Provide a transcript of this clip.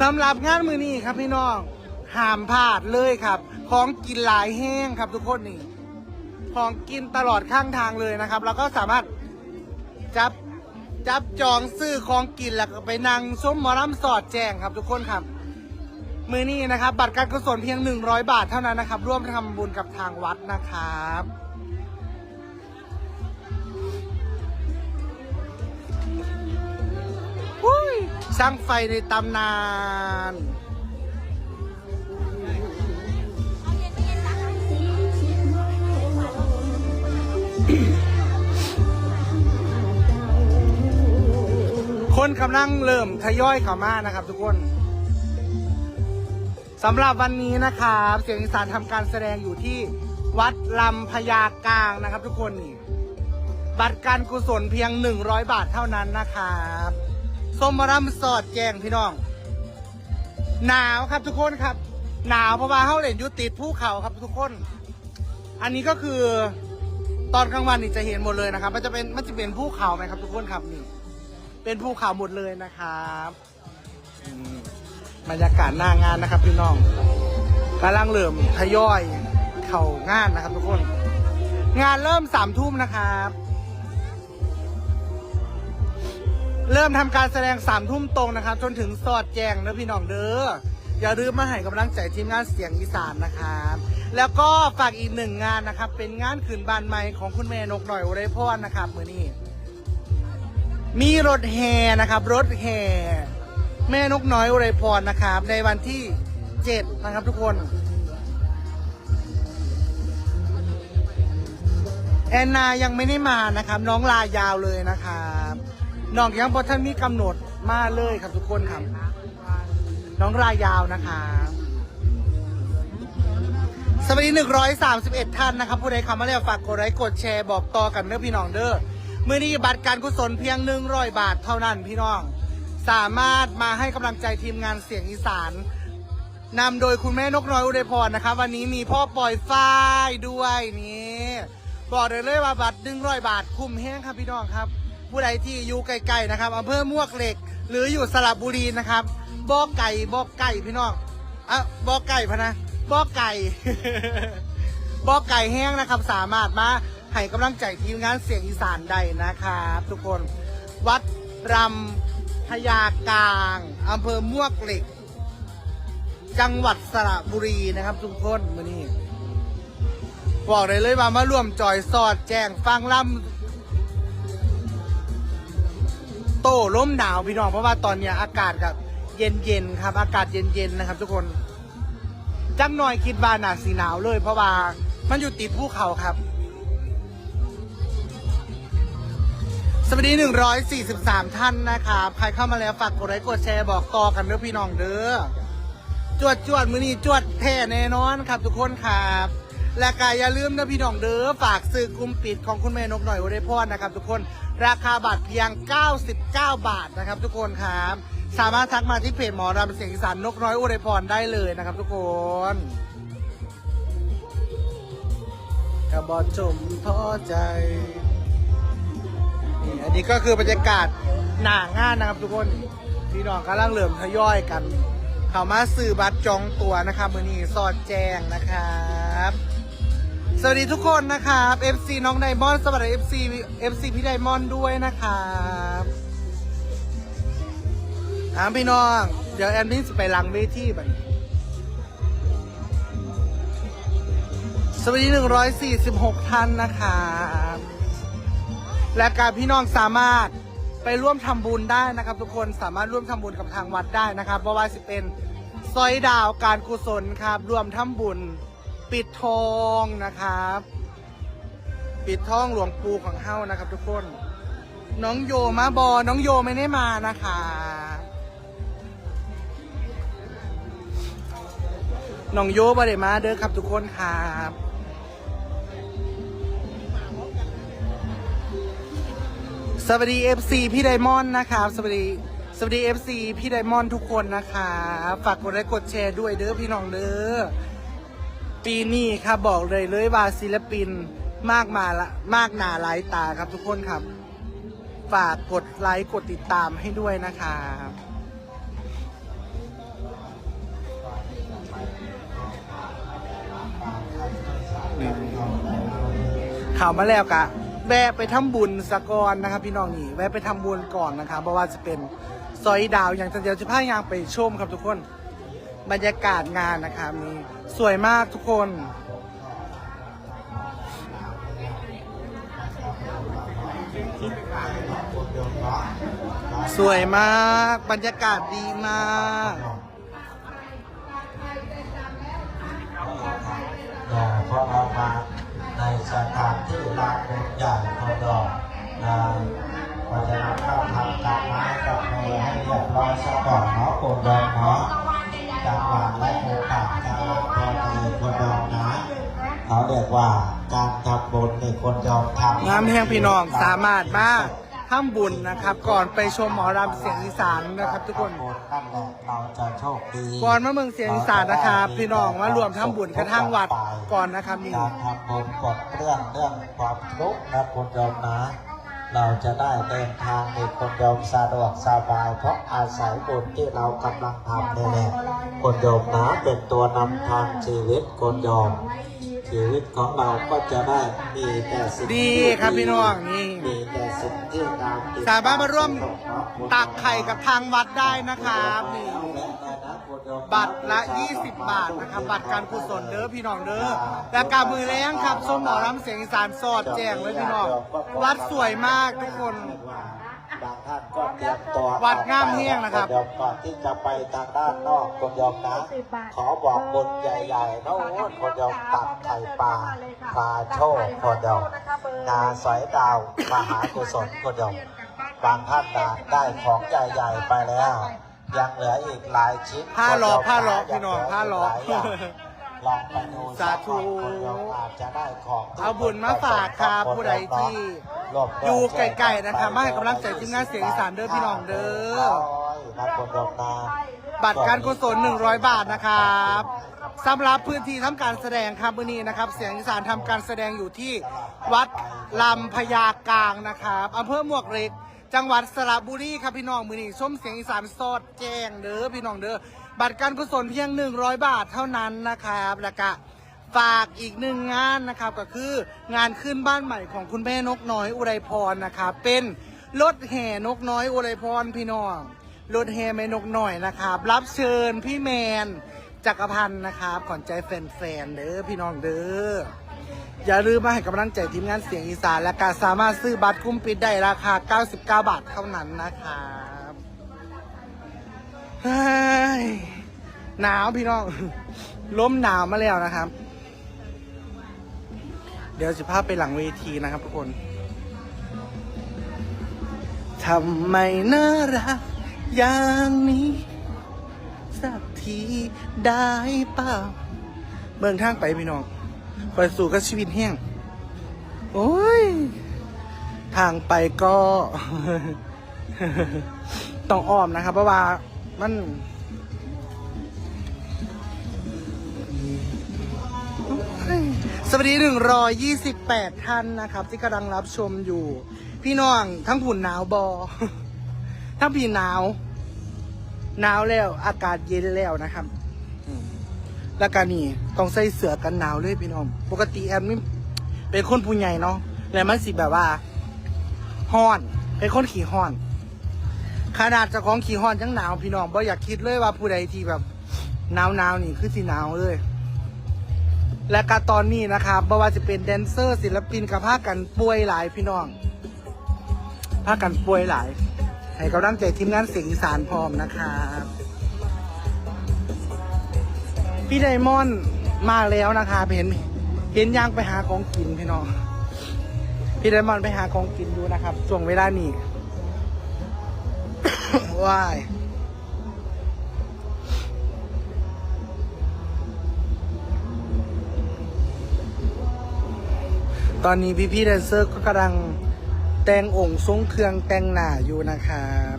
สำหรับงานมือนี้ครับพี่น้องห้ามพลาดเลยครับ ของกินหลายแห้งครับทุกคนนี่ ของกินตลอดข้างทางเลยนะครับ แล้วก็สามารถจับจับจองซื้อของกินแล้วก็ไปนั่งซุ้มมอลำสอดแจงครับทุกคนครับ มือนี้นะครับ บัตรการกุศลเพียง 100 บาทเท่านั้นนะครับ ร่วมทำบุญกับทางวัดนะครับ ยช่างไฟในตำนาน คนกำลังเริ่มทยอยเข้ามานะครับทุกคนสำหรับวันนี้นะครับเสียงอีสานทำการแสดงอยู่ที่วัดลำพญากลางนะครับ ทุกคนนี่บัตรการกุศลเพียง 100 บาทเท่านั้นนะครับ ส้มมะรำสอดแจงพี่น้อง หนาวครับทุกคนครับ หนาวเพราะว่าเขาเล่นอยุติดภูเขาครับทุกคน อันนี้ก็คือตอนกลางวันนี่จะเห็นหมดเลยนะครับ มันจะเป็นมันจะเป็นภูเขาไหมครับ ทุกคนครับนี่ เป็นภูเขาหมดเลยนะครับบรรยากาศหน้างานนะครับ พี่น้องกำลังเริ่มทยอยเข่างานนะครับ ทุกคน งานเริ่มสามทุ่มนะครับ เริ่มทำการแสดงสามทุ่มตรงนะครับ จนถึงสอดแจงนะพี่น้องเด้ออย่าลืมมาให้กำลังใจทีมงานเสียงอีสานนะครับ แล้วก็ฝากอีกหนึ่งงานนะครับ เป็นงานขืนบานไม้ของคุณแม่นกหน่อยอุไรพรนะครับมือนี้มีรถแห่นะครับ รถแห่แม่นกน้อยอุไรพรนะครับ ในวันที่เจ็ดนะครับทุกคน แอนนายังไม่ได้มานะครับ น้องลายาวเลยนะครับ น้องยังบอท่านมีกำหนดมาเลยครับทุกคนครับ น้องรายยาวนะครับสวัสดี131ท่านนะครับผู้ใดเข้ามาแล้วฝากกดไลค์กดแชร์บอกต่อกันเด้อพี่น้องเด้อมือนี้บัตรการกุศลเพียง100บาทเท่านั้นพี่น้อง สามารถมาให้กำลังใจทีมงานเสียงอีสานนำโดยคุณแม่นกน้อยอุดยพรนะครับ วันนี้มีพ่อปล่อยฝ้ายด้วยนี่บอกเลยเลยว่าบัตร100บาทคุ้มแห้งครับพี่น้องครับ ผู้ใดที่อยู่ไกลๆนะครับอำเภอมวกเหล็ก หรืออยู่สระบุรีนะครับบ่อไก่บ่อไก่พี่น้องอะบ่อไก่พะนะบ่อไก่ บ่อไก่แห้งนะครับ สามารถมาให้กำลังใจทีมงานเสียงอีสานได้นะครับทุกคนวัดรำพญากลางอำเภอมวกเหล็ก จังหวัดสระบุรีนะครับ ทุกคนมือนี้บอกเลยเลยว่ามาร่วมจอยสอดแจ้งฟังล่ำ โต้ล้มหนาวพี่น้องเพราะว่าตอนเนี้ยอากาศกับเย็นเย็นๆครับ อากาศเย็นเย็นๆนะครับทุกคนจังหน่อยคิดว่าหนาสีหนาวเลย เพราะว่ามันอยู่ติดภูเขาครับ สวัสดี 143 ท่านนะครับใครเข้ามาแล้วฝากกดไลค์กดแชร์บอกต่อกันเด้อพี่น้องเด้อจวดจวดมือนี้จวดแท้แน่นอนครับ ทุกคนครับ และกาอย่าลืมนะพี่น้องเด้อฝากซื้อกลุ่มปิดของคุณแม่นกหน่อยวรพรนะครับทุกคนราคาบัตรเพียง 99 บาทนะครับ ทุกคนครับสามารถทักมาที่เพจหมอรำเสียงอีสานนกน้อยอุไรพรได้เลยนะครับ ทุกคนกระบอกจมท้อใจนี่อันนี้ก็คือบรรยากาศหนางานนะครับทุกคนพี่น้องกำลังเริ่อมทยอยกัน เข้ามาซื้อบัตรจองตัวนะครับมือนี้สอดแจ้งนะครับ สวัสดีทุกคนนะครับ FC น้องไดมอนด์สวัสดี FC FC พี่ไดมอนด์ด้วยนะครับถามพี่น้อง เดี๋ยวแอนนี่จะไปหลังเวทีบัดนี้สวัสดี 146 ท่านนะครับและการพี่น้องสามารถไปร่วมทำบุญได้นะครับ ทุกคนสามารถร่วมทำบุญกับทางวัดได้นะครับเพราะว่าสิเป็นซอยดาวการกุศลครับ รวมทำบุญ ปิดทองนะครับ ปิดทองหลวงปู่ของเฮานะครับ ทุกคน น้องโยมาบอ น้องโยไม่ได้มานะคะน้องโยบาได้มาเด้อครับทุกคนครับสวัสดี FC พี่ไดมอนด์นะครับสวัสดีสวัสดี FC พี่ไดมอนด์ทุกคนนะครับฝากกดไลค์กดแชร์ด้วยเด้อพี่น้องเด้อ ปีนี้ค่ะบอกเลยเลยว่าศิลปินมากมาละมากหนาหลายตาครับทุกคนครับ ฝากกดไลค์กดติดตามให้ด้วยนะครับข่าวมาแล้วกะ แวะไปทำบุญสะกอนนะครับ พี่น้องนี่แวะไปทำบุญก่อนนะครับเพราะว่าจะเป็นซอยดาวอย่างเดียวจะพายางไปชมครับทุกคน บรรยากาศงานนะครับนี่สวยมากทุกคน สวยมากบรรยากาศดีมากอย่าเพราะเรามาในสถานที่ลานบุญใหญ่ของดอกนะเพราะฉะนั้นเราทำกับไม้กับมือให้เรียบร้อยซะก่อนเนาะคนดอกเนาะ จังหวะและโอกาสการรับพรดีคนดอกนะ เขาเรียกว่าการทำบุญในคนยอมทำงามแห่งพี่น้องสามารถมาทำบุญนะครับ ก่อนไปชมหมอรำเสียงอีสานนะครับ ทุกคนนั่นแหละเราจะโชคดีก่อนมาเมืองเสียงอีสานนะครับ พี่น้องมารวมทำบุญกระทั่งวัดก่อนนะครับนี่การทำบุญกดเรื่องเรื่องความทุกข์นะคุณโยมนะ เราจะได้เดินทางในคนโยมสะดวกสบาย เพราะอาศัยบุญที่เรากำลังทำนี่แหละคนโยมนะเป็นตัวนำทางชีวิตคนโยมชีวิตของเราก็จะได้มีแต่สิ่งดีครับพี่น้องนี่มีแต่สิ่งที่งามติดสามารถมาร่วมตักไข่กับทางวัดได้นะครับนี่ บัตรละ 20 บาทนะครับบัตรการกุศลเด้อพี่น้องเด้อและการมือแรงครับส้มหมอลำเสียงอีสานสอดแจ้งเลยพี่น้องวัดสวยมากทุกคนบางท่านก็เตรียมตัววัดงามเฮี้ยงนะครับณโยมก่อนที่จะไปทางด้านนอกคุณโยมนะ ขอบอกบุญใหญ่ๆนะโอ้ยคุณโยมตักไข่ปลาปลาโชคคุณโยมนาสอยดาวมหากุศลคุณโยมบางท่านนะได้ของใหญ่ๆไปแล้ว ยังเหลืออีกหลายชิ้นผ้าหลอกคุณโยมผ้าหลอกนะพี่น้องยังเหลืผ้าหลอกกอย่างลองไปดูสาธุคุณโยมอาจจะได้ของที่เอาบุญมาฝากครับผู้ใดที่รวบรวมอยู่ไกลๆนะครับมาให้กำลังใจทีมงานเสียงอีสานเด้อพี่น้องเด้อนะคุณโยมนะบัตรการกุศล100 บาทนะครับสำหรับพื้นที่ทำการแสดงครับมื้อนี้นะครับ เสียงอีสานทำการแสดงอยู่ที่วัดลำพญากลางนะครับอำเภอหมวกเหล็ก จังหวัดสระบุรีครับพี่น้องมือนี้ชมเสียงอีสานสดแจ้งเด้อพี่น้องเด้อบัตรการกุศลเพียง 100 บาทเท่านั้นนะครับแล้วก็ฝากอีกหนึ่งงานนะครับก็คืองานขึ้นบ้านใหม่ของคุณแม่นกน้อยอุไรพรนะครับเป็นรถแห่นกน้อยอุไรพรพี่น้องรถแฮแม่นกน่อยนะครับ รับเชิญพี่แมนจักรพันธ์นะครับขอนใจแฟนๆเด้อพี่น้องเด้อ อย่าลืมมาให้กำลังใจทีมงานเสียงอีสานและการสามารถซื้อบัตรคุ้มปิดได้ราคา 99 บาทเท่านั้นนะครับหนาวพี่น้องล้มหนาวมาแล้วนะครับ เดี๋ยวจะพาไปหลังเวทีนะครับทุกคนทำไมน่ารักอย่างนี้ สักทีได้เปล่า เบิ่งทางไปพี่น้อง ไปสู่กับชีวิตแห้งโอ้ย ทางไปก็ ต้องอ้อมนะครับ เพราะว่ามันสวัสดีหนึ่งรอยี่สิบแปดท่านนะครับ ที่กำลังรับชมอยู่ พี่น้องทั้งผุ่นหนาวบอทั้งพี่หนาว หนาวแล้วอากาศเย็นแล้วนะครับอืม แล้วการนี่ต้องใส่เสื้อกันหนาวเลยพี่น้อง ปกติแอมนี่เป็นคนผู้ใหญ่เนาะแล้วมันสิแบบว่าฮ้อน เป็นคนขี่ฮ้อน ขนาดเจ้าของขี่ฮ้อนยังหนาวพี่น้องบ่อยากคิดเลยว่าผู้ใดที่แบบหนาวหนาวนี่คือสิหนาวเลย และการตอนนี้นะครับบ่ว่าจะเป็นแดนเซอร์ ศิลปินกับภาคกันป่วยหลายพี่น้องภาคกันป่วยหลายให้กำลังใจทีมงานเสียงอีสานพร้อมนะครับ พี่ไดมอนด์มาแล้วนะครับเห็นเห็นย่างไปหาของกินพี่น้องพี่ไดมอนด์ไปหาของกินดูนะครับช่วงเวลานี้ ว้ายตอนนี้พี่พี่แดนเซอร์ก็กำลังแต่งองค์ทรงเครื่องแต่งหน้าอยู่นะครับ